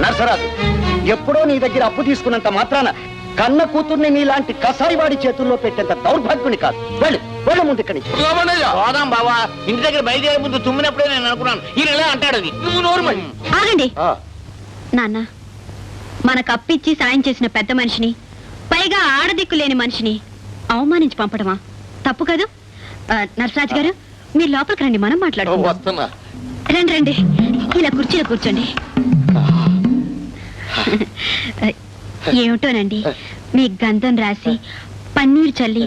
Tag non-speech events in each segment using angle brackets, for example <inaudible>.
నర్సరాజు ఎప్పుడో నీ దగ్గర అప్పు తీసుకున్నంత మాత్రాన కన్న కూతుర్ని నీలాంటి కసాయివాడి చేతుల్లో పెట్టేంత దౌర్భాగ్యుని కాదు. వెళ్ళు వెళ్ళు ముందు ఇక్కడి నుంచి. రామన్నయ్య! పోదాం బావా ఇంటి దగ్గర బయలుదేరే ముందు తుమ్మినప్పుడే నేను అనుకున్నాను. ఈయన ఇలా అంటాడు అది నువ్వు నోరుమై ఆగండి. ఆ, నాన్న మనకు అప్పిచ్చి సాయం చేసిన పెద్ద మనిషిని పైగా ఆడదిక్కు లేని మనిషిని అవమానించి పంపడమా? తప్పు కదూ. ఆ, నరసరాజు గారు మీరు లోపలికి రండి మనం మాట్లాడుకుందాం. వస్తున్నా. రండి రండి. ఇలా కుర్చీలో కూర్చోండి. <laughs> ఏమిటోనండి? మీ గంధం రాసి పన్నీరు చల్లి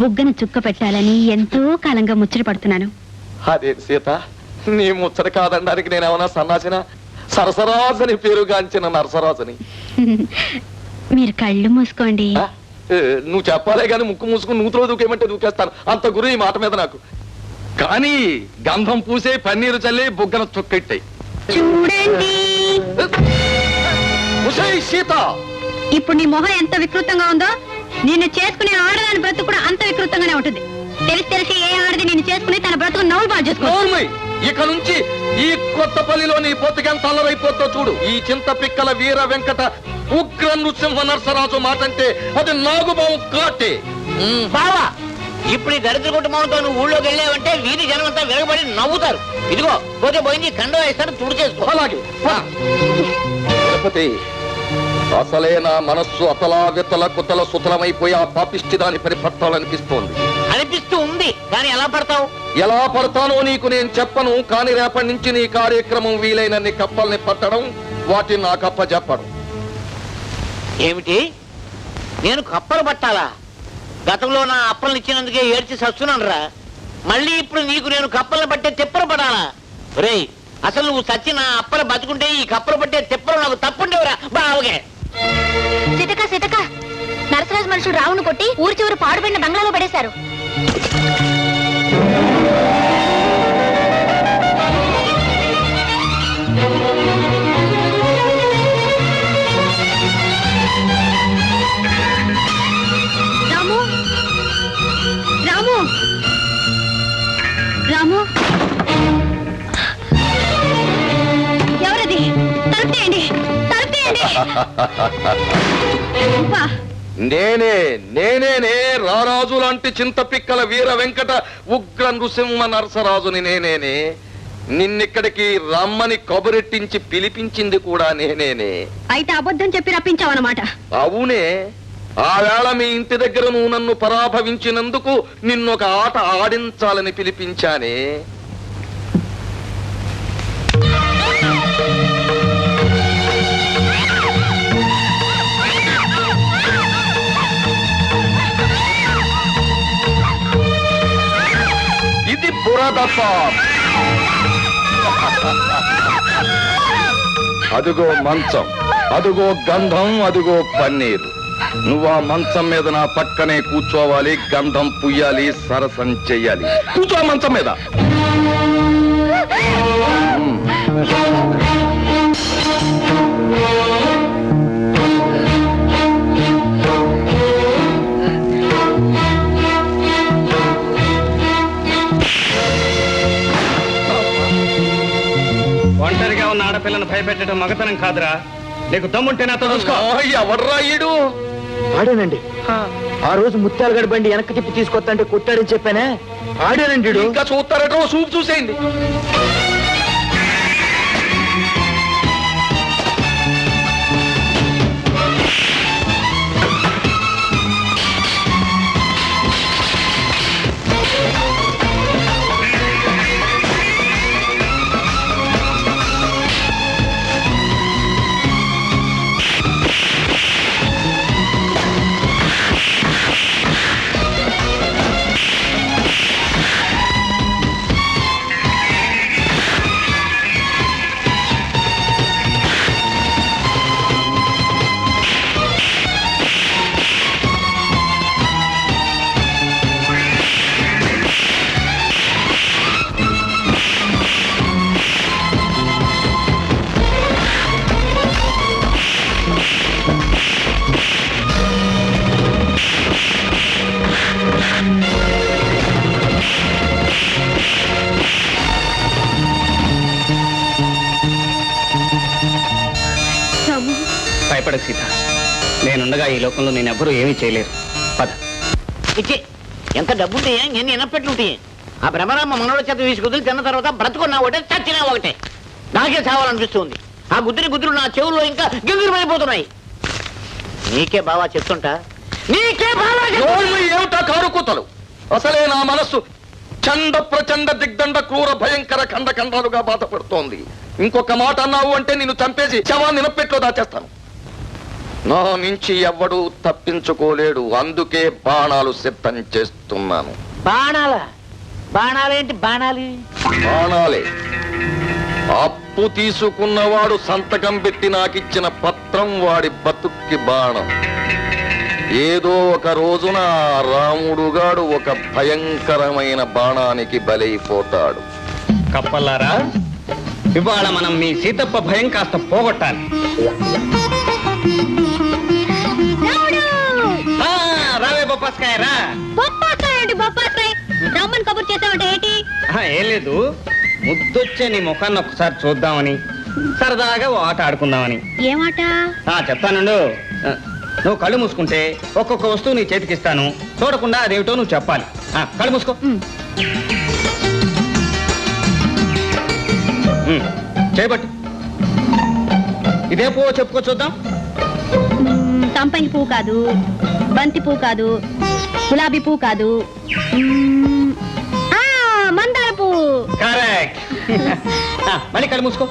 బుగ్గన చుక్క పెట్టాలని ఎంతో కాలంగా ముచ్చట పడుతున్నాను. అదే సీత నీ ముచ్చట కాదనడానికి నేను ఏమన్నా సన్నాసిన? సరసరాజని పేరుగాంచిన నరసరాజని. <laughs> మీరు కళ్ళు మూసుకోండి. నువ్వు చెప్పాలే కానీ ముక్కు మూసుకుని నూతులో దూకేమంటే దూకేస్తాను. అంత గురి ఈ మాట మీద నాకు. కానీ గంధం పూసే పన్నీరు చల్లి బుగ్గన చుక్కెట్టాయి చూడండి. ఉషయ్ సీత. ఇప్పుడు నీ మొహం ఎంత వికృతంగా ఉందో నిన్ను చేసుకునే ఆడదాని బ్రతుకు కూడా అంత వికృతంగానే ఉంటుంది. తెలిసి తెలిసి ఏ ఆడది నిన్ను చేసుకుని తన బ్రతుకు నవ్వు బాగా చేసుకో నోర్మై ఇక నుంచి ఈ కొత్తపల్లిలో నీ పొత్తికెంత అల్లరైపోతో చూడు. ఈ చింత పిక్కల వీర వెంకట ఉగ్ర నృసింహ నరసరాజు మాటంటే అది నాగుబావు కాటే. ఉమ్. బావా ఇప్పుడు ఈ దరిద్ర కుటుంబంతో నువ్వు ఊళ్ళోకి వెళ్ళావంటే వీధి జనం అంతా విరగబడి నవ్వుతారు. ఇదిగో పోతే పోయింది కండో వేస్తాను తుడి చేసుకో అలాగే. తిరుపతి అసలే నా మనస్సు అతలా వితల కుతల సుతలమైపోయి ఆ పాపిష్టి దాని పని పట్టాలనిపిస్తోంది అనిపిస్తూ ఉంది. కానీ ఎలా పడతావు? ఎలా పడతానో నీకు నేను చెప్పను కానీ రేపటి నుంచి నీ కార్యక్రమం వీలైనన్ని కప్పల్ని పట్టడం వాటిని నాకు అప్పచెప్పడం ఏమిటి? నేను కప్పలు పట్టాలా? గతంలో నా అప్పలను ఇచ్చినందుకే ఏడ్చి సస్తున్నాను రా మళ్ళీ ఇప్పుడు నీకు నేను కప్పలను పట్టే తిప్పలు పడాలా? రేయ్ అసలు నువ్వు సచ్చి నా అప్పలు బతుకుంటే ఈ కప్పలు పట్టే తిప్పలు నాకు తప్పుండేవురా? బావగే సితక సితక నరసరాజు మనుషులు రావును కొట్టి ఊరి చివరి పాడుబడిన బంగ్లాలో పడేశారు. నేనే నేనేనే రారాజు లాంటి చింత పిక్కల వీర వెంకట ఉగ్ర నృసింహ నరసరాజుని నేనేనే నిన్నిక్కడికి రమ్మని కబురెట్టించి పిలిపించింది కూడా నేనేనే అయితే అబద్ధం చెప్పి రప్పించావన్నమాట. అవునే. ఆ వేళ మీ ఇంటి దగ్గర నువ్వు నన్ను పరాభవించినందుకు నిన్నొక ఆట ఆడించాలని పిలిపించానే. పాప్. అదుగో మంచం అదుగో గంధం అదుగో పన్నీరు నువ్వు ఆ మంచం మీద నా పక్కనే కూర్చోవాలి గంధం పుయ్యాలి సరసం చెయ్యాలి కూర్చో మంచం మీద <laughs> మ్మ్. <laughs> ఉన్న ఆడపిల్లను భయపెట్టడం మగతనం కాదురా. నీకు దమ్ముంటే నాతో చూసుకో. ఆ, ఎవడ్రా ఈడు? ఆడేనండి. ఆ రోజు ముత్యాల గడి బండి వెనక్కి తిప్పి తీసుకొస్తంటే కొట్టాడని చెప్పానే? ఆడేనండి. ఇంకా చూస్తారట చూపు చూసేయండి. భయపడ సీత. నేనుండగా ఈ లోకంలో నేను ఎవ్వరూ ఏమీ చేయలేరు. పద. ఇచ్చి ఎంత డబ్బుంటే ఎన్ని ఎనపెట్లుంటాయి ఆ భ్రమరామ మనోడ చేత వీసి గుద్దులు తిన్న తర్వాత బ్రతుకున్నా ఒకటే చచ్చినా ఒకటే. నాకే చావాలనిపిస్తుంది ఆ గుద్దుని గుద్దులు నా చెవుల్లో ఇంకా గిగురు పడిపోతున్నాయి నీకే బావా చెప్తుంటా? నీకే బావా ఏమిటా కారుకూతలు అసలే నా మనస్సు చండ ప్రచండ దిగ్దండ క్రూర భయంకర ఖండ ఖండాలుగా బాధపడుతోంది. ఇంకొక మాట అన్నావు అంటే నిన్ను చంపేసి శవాన్ని నిలపెట్లో దాచేస్తాను. నా నుంచి ఎవ్వడూ తప్పించుకోలేడు అందుకే బాణాలు సిద్ధం చేస్తున్నాను. బాణాల? బాణాలేంటి బాణాలు? బాణాలే. అప్పు తీసుకున్నవాడు సంతకం పెట్టి నాకిచ్చిన పత్రం వాడి బతుక్కి బాణం. ఏదో ఒక రోజున రాముడుగాడు ఒక భయంకరమైన బాణానికి బలైపోతాడు. కప్పల్లారా ఇవాళ మనం మీ సీతప్ప భయం కాస్త పోగొట్టాలి. బొప్పస్కాయ రా. రమ్మని కబుర్ చేసావంటే ఏంటి? ఏం లేదు. ముద్దొచ్చే నీ ముఖాన్ని ఒకసారి చూద్దామని సరదాగా ఓ ఆట ఆడుకుందామని. ఏమాట చెప్తానుండు నువ్వు కళ్ళు మూసుకుంటే ఒక్కొక్క వస్తువు నీ చేతికి ఇస్తాను చూడకుండా అదేమిటో నువ్వు చెప్పాలి. ఆ, కళ్ళు మూసుకో. చేయబట్టు ఇదే పో చెప్పుకో చూద్దాం. సంపంగి పువ్వు కాదు. బంతి పువ్వు కాదు గులాబీ పువ్వు కాదు. మందార పువ్వు. కరెక్ట్. మళ్ళీ కళ్ళు మూసుకో.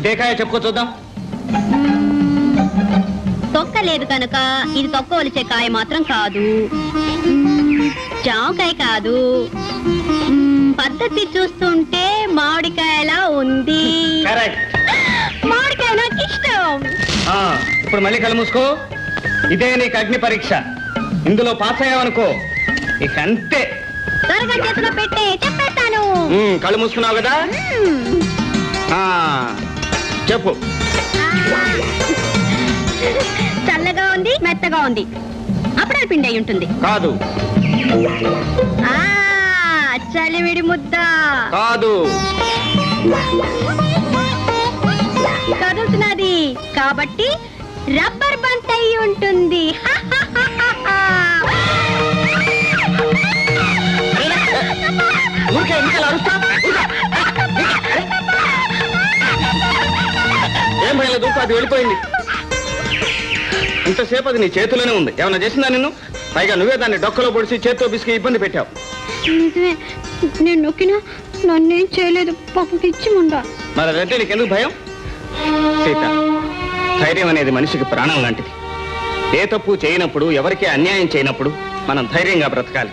ఇదే కాయ చెప్పుకో చూద్దాం. తొక్క లేదు కనుక ఇది తొక్క ఒలిచే కాయ మాత్రం కాదు. జామకాయ కాదు. పద్ధతి చూస్తుంటే మామిడికాయలా ఉంది. కరెక్ట్. ఆ, ఇప్పుడు మళ్ళీ కళ్ళు మూసుకో. ఇదే నీకు అగ్ని పరీక్ష. ఇందులో పాస్ అయ్యావనుకో ఇక అంతే. త్వరగా చేతిలో పెట్టే చెప్పేస్తాను. ఉమ్, కళ్ళు మూసుకున్నావు కదా? మ్మ్. ఆ, చెప్పు. చల్లగా ఉంది మెత్తగా ఉంది. అప్పుడే పిండి అయి ఉంటుంది. కాదు. ఆ చలివిడి ముద్ద. కాదు. కాబట్టి రబ్బర్ బంత్ అయి ఉంటుంది. ఊరికే. ఏం భయలేదు అది వెళ్ళిపోయింది. ఇంతసేపు అది నీ చేతిలోనే ఉంది. ఏమన్నా చేసిందా నిన్ను? పైగా నువ్వే దాన్ని డొక్కలో పొడిచి చేత్తో బిసికి ఇబ్బంది పెట్టావు. నిజమే. నేను నొక్కినా నన్నేం చేయలేదు. పాపం పిచ్చి ముండా. మరి అదంటే నీకెందుకు భయం? సీత ధైర్యం అనేది మనిషికి ప్రాణం లాంటిది. ఏ తప్పు చేయనప్పుడు ఎవరికి అన్యాయం చేయనప్పుడు మనం ధైర్యంగా బ్రతకాలి.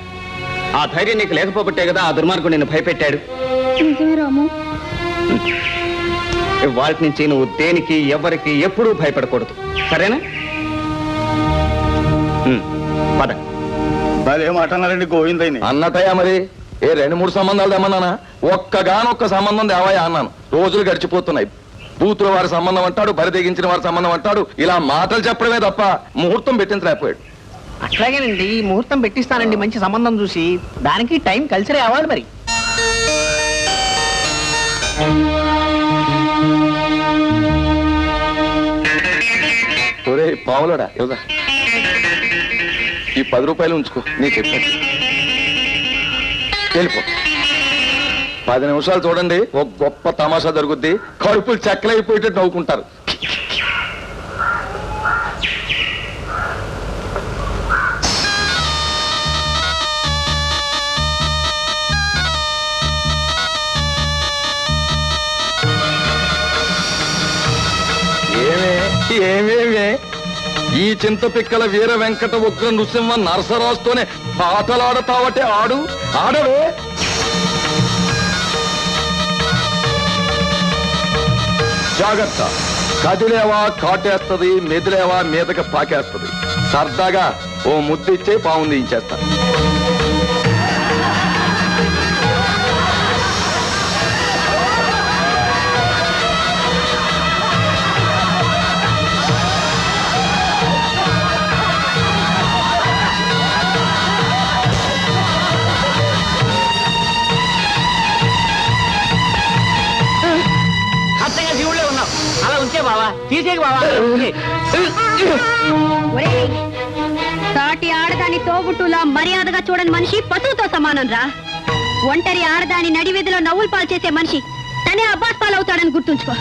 ఆ ధైర్యం నీకు లేకపోబట్టే కదా ఆ దుర్మార్గుడు నిన్ను భయపెట్టాడు. నిజమే రాము. వాటి నుంచి నువ్వు దేనికి ఎవరికి ఎప్పుడూ భయపడకూడదు. సరేనా? పద. మరేం మాట అన్నారండి గోవిందయ్యని. అన్నటయ్యా మరి ఏ రెండు మూడు సంబంధాలు తెమ్మన్నానా? ఒక్కగానొక్క సంబంధం దేవయ్యా అన్నాను. రోజులు గడిచిపోతున్నాయి. బూతుల వారి సంబంధం అంటాడు బరి తెగించిన వారి సంబంధం అంటాడు. ఇలా మాటలు చెప్పడమే తప్ప ముహూర్తం పెట్టించలేకపోయాడు. అట్లాగేనండి ఈ ముహూర్తం పెట్టిస్తానండి మంచి సంబంధం చూసి దానికి టైం కలిసి రావాలి మరి. ఒరే పావులడా? ఇవ్వదా? ఈ పది రూపాయలు ఉంచుకో నీ చెప్పాను వెళ్ళిపో. పది నిమిషాలు చూడండి ఒక గొప్ప తమాషా జరుగుద్ది. కడుపులు చెక్కలైపోయేటట్టు నవ్వుకుంటారు. ఏమేమే? ఈ చింత పిక్కల వీర వెంకట ఉగ్ర నృసింహ నరసరాజుతోనే పాటలాడతావటే ఆడు? ఆడవే? జాగ్రత్త. కదిలేవా కాటేస్తది మెదిలేవా మీదకి పాకేస్తది సరదాగా ఓ ముద్దిచ్చే పావుంది ఇచ్చేస్తాను బావా తీసేకి బావా. ఒరేయ్, సాటి ఆడదాని తోబుట్టులా మర్యాదగా చూడని మనిషి పశువుతో సమానం రా. ఒంటరి ఆడదాని నడివీధిలో నవ్వులు పాలు చేసే మనిషి తనే అబ్బాస్ పాలవుతాడని గుర్తుంచుకో.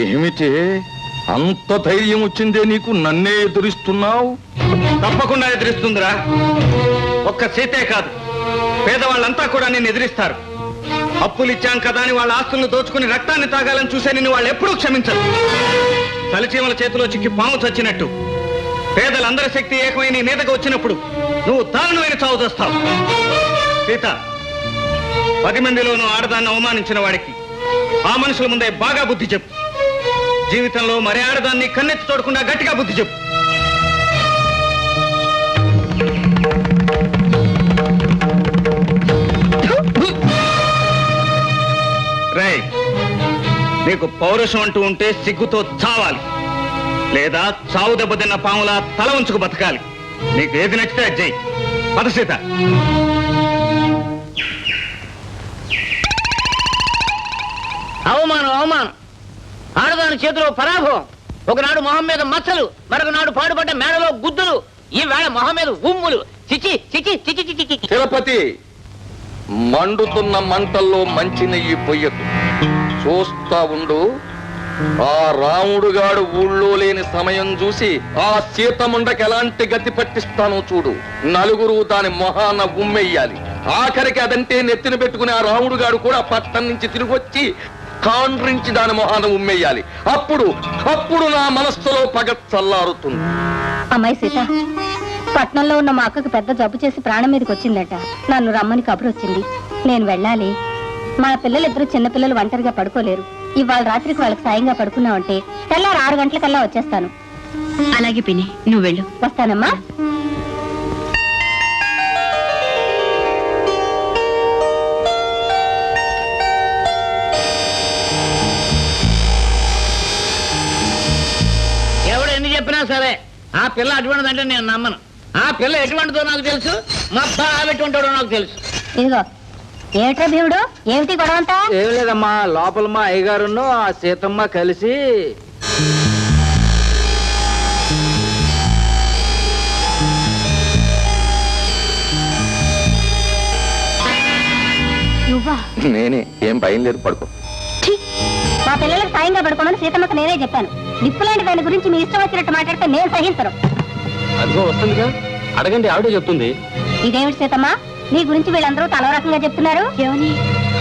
ఏమిటి? అంత ధైర్యం వచ్చిందే నీకు నన్నే ఎదురిస్తున్నావు? తప్పకుండా ఎదిరిస్తుందిరా. ఒక్క సీతే కాదు. పేదవాళ్ళంతా కూడా నిన్ను ఎదిరిస్తారు. అప్పులు ఇచ్చాం కదా అని వాళ్ళ ఆస్తులను దోచుకుని రక్తాన్ని తాగాలని చూసే నిన్ను వాళ్ళు ఎప్పుడూ క్షమించరు. తలిచీమల చేతిలో చిక్కి పాము చచ్చినట్టు. పేదలందరి శక్తి ఏకమై నీ మీదకు వచ్చినప్పుడు నువ్వు దారుణమైన చావు చేస్తావు. సీత పది మందిలోనూ ఆడదాన్ని అవమానించిన వాడికి ఆ మనుషుల ముందే బాగా బుద్ధి చెప్పు. జీవితంలో మరే ఆడదాన్ని కన్నెత్తి చూడకుండా గట్టిగా బుద్ధి చెప్పు. నీకు పౌరుషం అంటూ ఉంటే సిగ్గుతో చావాలి. లేదా చావు దెబ్బతిన్న పాములా తల ఉంచుకు బతకాలి. నీకు ఏది నచ్చితే అది చెయ్యి. పద సీత. అవమానం అవమానం. ఆడదాని చేతిలో పరాభవం. ఒకనాడు మొహం మీద మచ్చలు మరొక నాడు పాడుపడ్డ మేడలో గుద్దులు. ఈ వేళ మొహం మీద ఉమ్ములు. చిచి చిచి చిచి చిచి చిచి. తిరుపతి మండుతున్న మంటల్లో మంచి నెయ్యి పొయ్యకు. చూస్తా ఉండు. ఆ రాముడుగాడు ఊళ్ళో లేని సమయం చూసి ఆ సీతముండకి ఎలాంటి గతి పట్టిస్తానో చూడు. నలుగురు దాని మొహాన ఉమ్మెయ్యాలి ఆఖరికి అదంటే నెత్తిన పెట్టుకుని ఆ రాముడుగాడు కూడా పట్టణం నుంచి తిరిగి వచ్చి కాండ్రించి దాని మొహాన ఉమ్మెయ్యాలి. అప్పుడు అప్పుడు నా మనస్సులో పగ చల్లారుతుంది. అమ్మాయి సీత పట్నంలో ఉన్న మా అక్కకు పెద్ద జబ్బు చేసి ప్రాణం మీదకి వచ్చిందట నన్ను రమ్మని కబురు వచ్చింది నేను వెళ్ళాలి. మా పిల్లలిద్దరూ చిన్నపిల్లలు ఒంటరిగా పడుకోలేరు. ఇవాళ రాత్రికి వాళ్ళకి సాయంగా పడుకున్నావంటే తెల్లారు ఆరు గంటలకల్లా వచ్చేస్తాను. అలాగే పిన్ని నువ్వు వెళ్ళు. వస్తానమ్మా. ఎవడు ఎన్ని చెప్పినా సరే ఆ పిల్ల అటువంటిదంటే నేను నమ్మను. ఆ పిల్ల ఎటువంటిదో నాకు తెలుసు మా బావ ఎటువంటిదో నాకు తెలుసు. ఇదిగో ఏమిట్రా భీముడు ఏమిటి గొడవంతా? ఏం లేదమ్మా లోపల మా అయ్యగారును ఆ సీతమ్మ కలిసి. నువ్వా? నేనే ఏం భయం లేదు పడుకో. ఛీ! మా పిల్లలకు సాయంగా పడుకోమని సీతమ్మకు నేనే చెప్పాను. నిప్పులాంటి దాని గురించి మీ ఇష్టం వచ్చినట్టు మాట్లాడితే నేను సహించను. అదిగో వస్తుందిగా. అడగండి ఆవిడే చెప్తుంది. ఇదేమిటి సీతమ్మ? నీ గురించి వీళ్ళందరూ తలో రకంగా చెప్తున్నారు? ఏమని?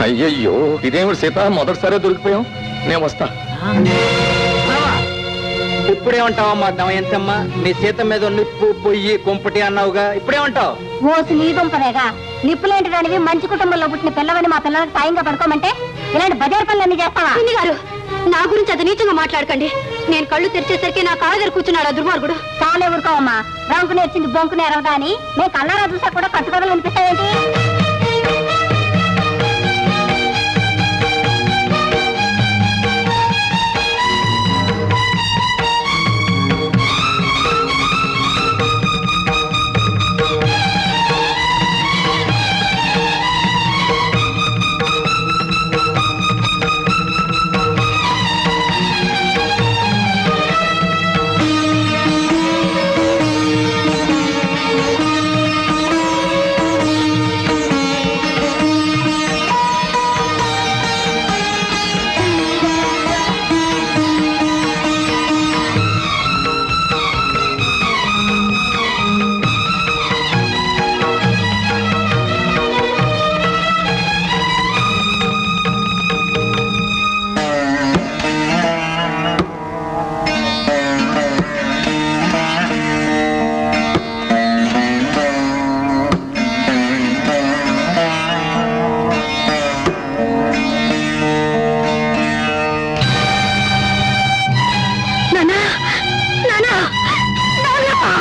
అయ్యయ్యో ఇదేమిటి సీత? మొదటిసారే దొరికిపోయాం నేను వస్తా. ఇప్పుడేమంటావమ్మా దమయంతమ్మ నీ సీత మీద నిప్పు పొయ్యి కుంపటి అన్నావుగా. ఇప్పుడేమంటావు? ఓసి నీ దుంపదేగా నిప్పులేంటి దానివి? మంచి కుటుంబంలో పుట్టిన పిల్లవని మా పిల్లలకు సాయంగా పడుకోమంటే? ఇలాంటి బజార్ పనులన్నీ చేస్తావా? గారు నా గురించి అది నీచంగా మాట్లాడకండి. నేను కళ్ళు తెరిచేసరికి నా కాళ్ళ దగ్గర కూర్చున్నాడు ఆ దుర్మార్గుడు. చాలా ఊరుకోవమ్మా రంకు నేర్చింది బొంకు నేరం కానీ నేను కళ్ళారా చూసా కూడా కట్టుకోవడం అనిపిస్తాయేంటి